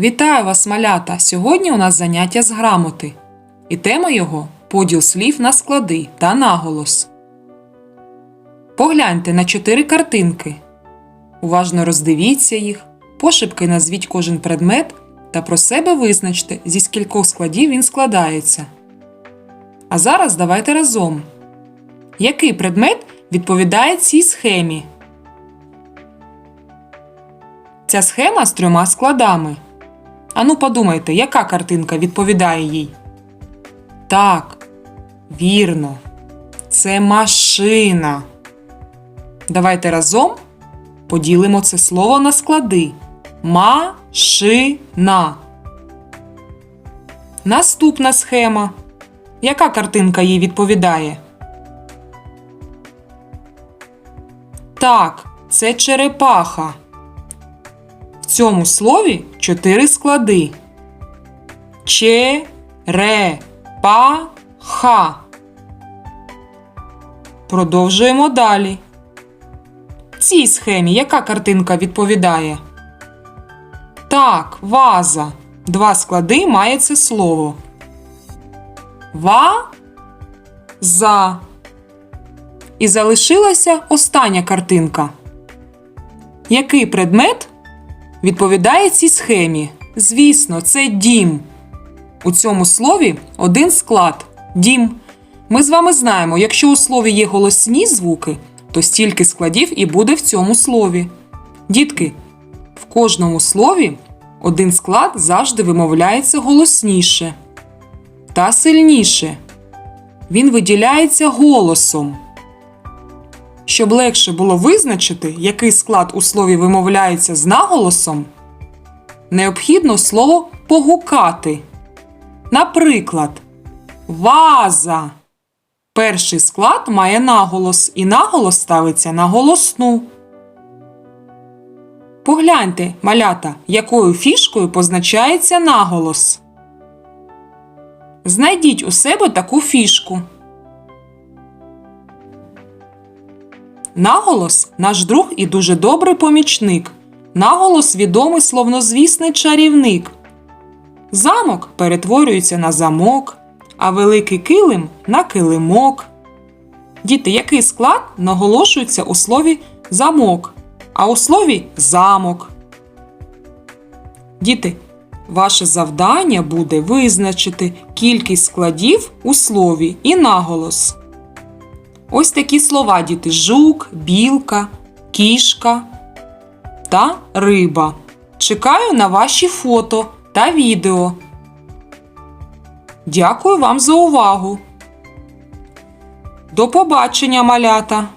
Вітаю вас, малята! Сьогодні у нас заняття з грамоти. І тема його поділ слів на склади та наголос. Погляньте на чотири картинки. Уважно роздивіться їх, пошепки назвіть кожен предмет та про себе визначте, зі скількох складів він складається. А зараз давайте разом. Який предмет відповідає цій схемі? Ця схема з трьома складами. Ану подумайте, яка картинка відповідає їй? Так, вірно. Це машина. Давайте разом поділимо це слово на склади. Машина. Наступна схема. Яка картинка їй відповідає? Так, це черепаха. Цьому слові чотири склади. Че-ре-па-ха. Продовжуємо далі. Цій схемі яка картинка відповідає? Так, ваза. Два склади має це слово. Ва-за. І залишилася остання картинка. Який предмет відповідає цій схемі? Звісно, це дім. У цьому слові один склад дім. Ми з вами знаємо, якщо у слові є голосні звуки, то стільки складів і буде в цьому слові. Дітки, в кожному слові один склад завжди вимовляється голосніше та сильніше. Він виділяється голосом. Щоб легше було визначити, який склад у слові вимовляється з наголосом, необхідно слово погукати. Наприклад, ваза. Перший склад має наголос, і наголос ставиться на голосну. Погляньте, малята, якою фішкою позначається наголос. Знайдіть у себе таку фішку. Наголос наш друг і дуже добрий помічник. Наголос відомий словнозвісний чарівник. Замок перетворюється на замок, а великий килим на килимок. Діти, який склад наголошується у слові замок, а у слові замок. Діти, ваше завдання буде визначити кількість складів у слові і наголос. Ось такі слова, діти: жук, білка, кішка та риба. Чекаю на ваші фото та відео. Дякую вам за увагу. До побачення, малята!